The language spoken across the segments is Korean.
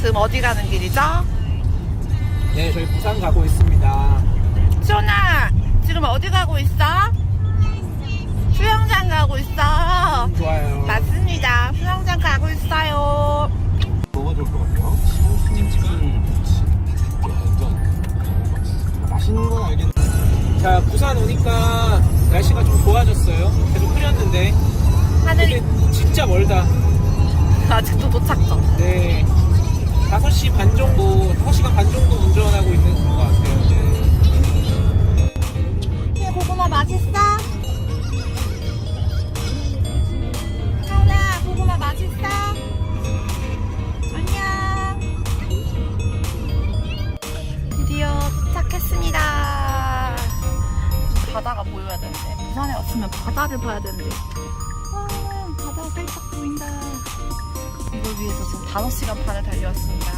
지금 어디 가는 길이죠? 네, 저희 부산 가고 있습니다. 시원아, 지금 어디 가고 있어? 수영장 가고 있어. 좋아요. 맞습니다. 수영장 가고 있어요. 뭐가 좋을 것 같아요? 맛있는 건 알겠는데. 자, 부산 오니까 날씨가 좀 좋아졌어요. 계속 흐렸는데. 하늘이 근데 진짜 멀다. 아직도 도착 전. 네. 5시 반 정도, 5시간 반 정도 운전하고 있는 것 같아요. 네. 이 고구마 맛있어? 하은아, 고구마 맛있어? 안녕. 드디어 도착했습니다. 바다가 보여야 되는데. 부산에 왔으면 바다를 봐야 되는데. 5시간 반을 달려왔습니다.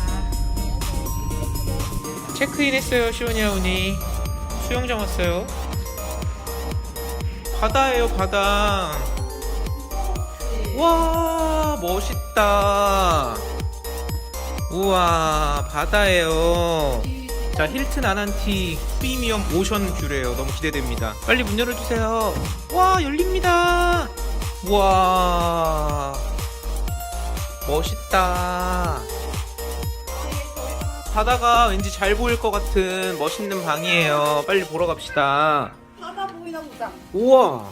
체크인 했어요, 시오니아우니. 수영장 왔어요. 바다예요, 바다. 와, 멋있다. 우와, 바다예요. 자, 힐튼 아난티 프리미엄 오션 뷰래요. 너무 기대됩니다. 빨리 문 열어주세요. 와, 열립니다. 우와, 멋있다. 바다가 왠지 잘 보일 것 같은 멋있는 방이에요. 빨리 보러 갑시다. 바다 보이나 보자. 우와.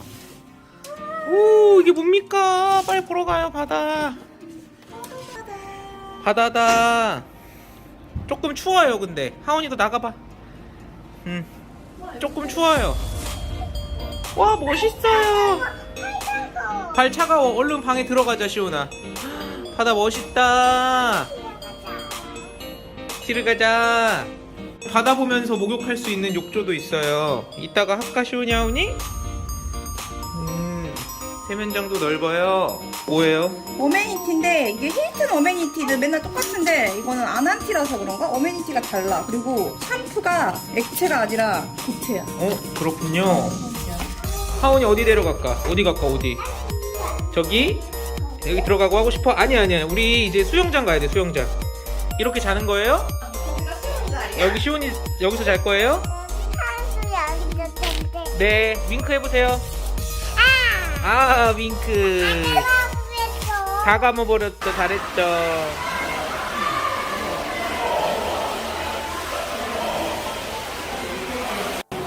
오, 이게 뭡니까? 빨리 보러 가요, 바다. 바다다. 조금 추워요, 근데. 하원이도 나가봐. 음. 조금 추워요. 와, 멋있어요. 발 차가워. 얼른 방에 들어가자, 시온아. 바다 멋있다. 들어가자. 바다 보면서 목욕할 수 있는 욕조도 있어요. 이따가 할까 시오냐오니? 음, 세면장도 넓어요. 뭐예요? 어메니티인데 이게 힐튼 어메니티는 맨날 똑같은데 이거는 아난티라서 그런가? 어메니티가 달라. 그리고 샴푸가 액체가 아니라 고체야. 어, 그렇군요. 하원이 어디 데려갈까? 어디 갈까, 어디? 저기? 여기 들어가고 하고 싶어? 아니야, 아니야. 우리 이제 수영장 가야 돼, 수영장. 이렇게 자는 거예요? 여기 시온이 여기서 잘 거예요? 네, 윙크 해보세요. 아, 윙크. 다 감아버렸죠, 잘했죠.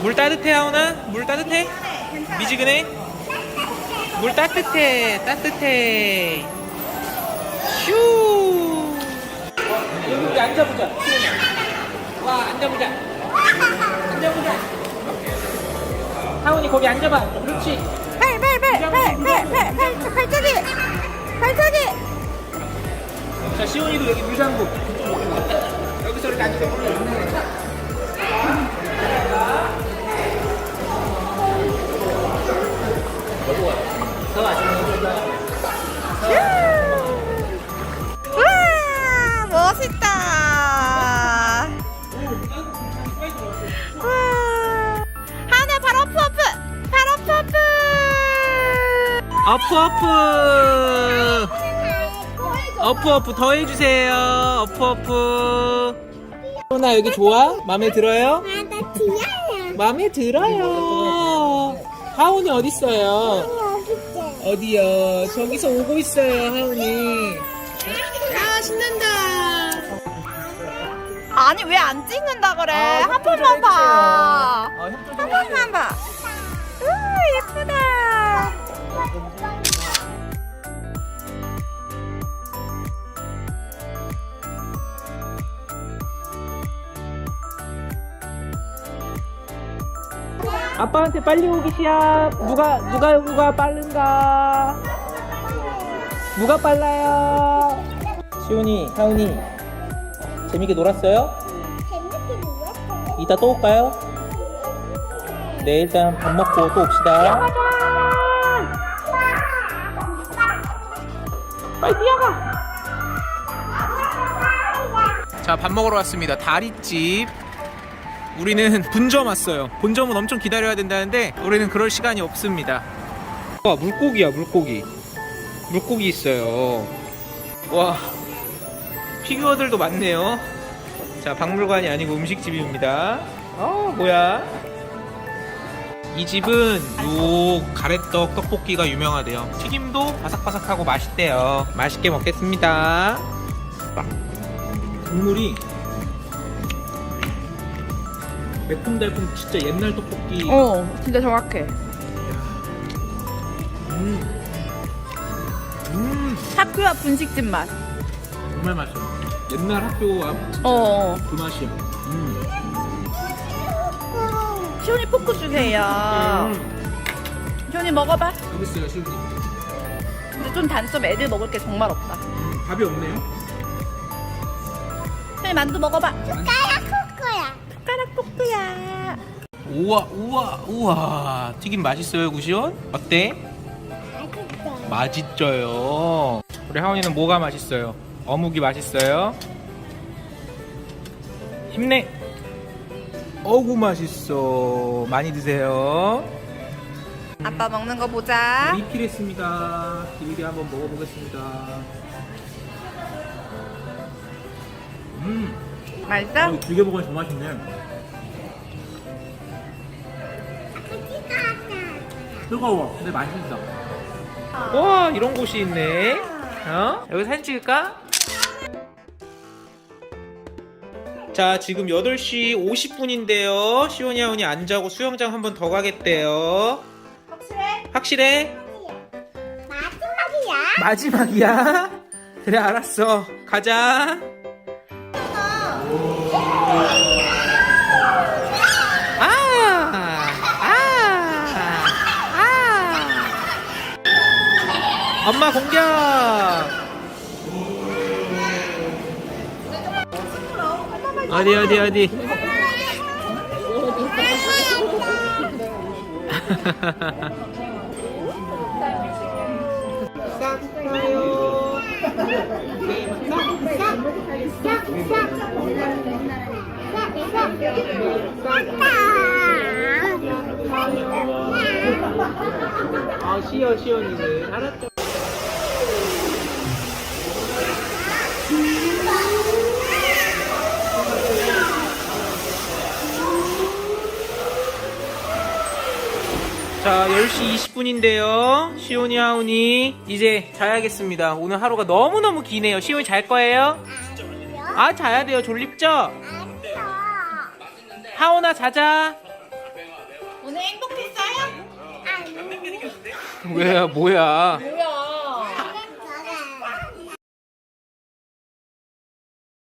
물 따뜻해, 하온아? 물 따뜻해? 미지근해? 물 따뜻해, 따뜻해. 슈! 여기 앉아보자. 와, 앉아보자. 앉아보자. 하온이 거기 앉아봐. 그렇지. 팔, 팔, 팔, 팔, 팔, 팔, 팔, 팔차기! 팔차기! 자, 시온이도 여기 물장구. 여기서 이렇게 앉으세 어프. 어프 어프. 어프 더 해주세요. 어프 어프. 시온아 여기 좋아? 마음에 들어요? 마음에 들어요. 하온이 어디 있어요? 어디요? 저기서 오고 있어요, 하온이. 아 신난다. 아니 왜 안 찍는다 그래? 아, 한 번만 봐. 어, 협조 좀한 번만 봐. 우 예쁘다. 아빠한테 빨리 오기 시합. 누가 누가 누가 빠른가? 누가 빨라요? 시온이, 하온이 재밌게 놀았어요? 이따 또 올까요? 네 일단 밥 먹고 또 옵시다. 빨리 뛰어가. 자, 밥 먹으러 왔습니다. 다리집. 우리는 분점 왔어요. 본점은 엄청 기다려야 된다는데 우리는 그럴 시간이 없습니다. 와, 물고기야, 물고기. 물고기 있어요. 와. 피규어들도 많네요. 자, 박물관이 아니고 음식집입니다. 어, 뭐야? 이 집은 요 가래떡 떡볶이가 유명하대요. 튀김도 바삭바삭하고 맛있대요. 맛있게 먹겠습니다. 국물이 매콤달콤 진짜 옛날 떡볶이. 어, 진짜 정확해. 음. 음, 학교 앞 분식집 맛. 정말 맛있어. 옛날 학교 앞 어. 그 맛이야. 음. 시온이 포크 주세요. 음. 시온이 먹어봐. 여기 있어요, 시우님. 근데 좀 단점 애들 먹을 게 정말 없다. 음, 밥이 없네요. 시온이 만두 먹어봐. 숟가락 코코야. 숟가락 포크야. 우와, 우와, 우와. 튀김 맛있어요, 구시온? 어때? 맛있어. 맛있죠요. 우리 하원이는 뭐가 맛있어요? 어묵이 맛있어요? 힘내. 어구 맛있어. 많이 드세요. 아빠 먹는 거 보자. 리필했습니다. 비비비 한번 먹어보겠습니다. 음, 맛있어? 두개 먹으니 더 맛있네. 뜨거워. 근데 맛있어. 와, 이런 곳이 있네. 어? 여기 사진 찍을까? 자, 지금 8시 50분인데요. 시온이 하온이 안 자고 수영장 한 번 더 가겠대요. 확실해? 확실해? 마지막이야. 마지막이야? 그래, 알았어. 가자. 아! 아! 아! 엄마 공격! 어디 어디 어디? 아 쉬어 쉬어니는 알았죠 자 10시 20분인데요 시온이 하온이 이제 자야겠습니다 오늘 하루가 너무너무 기네요 시온이 잘 거예요? 아 자야 돼요 졸립죠? 하온아 자자 오늘 행복했어요? 왜야 뭐야 뭐야?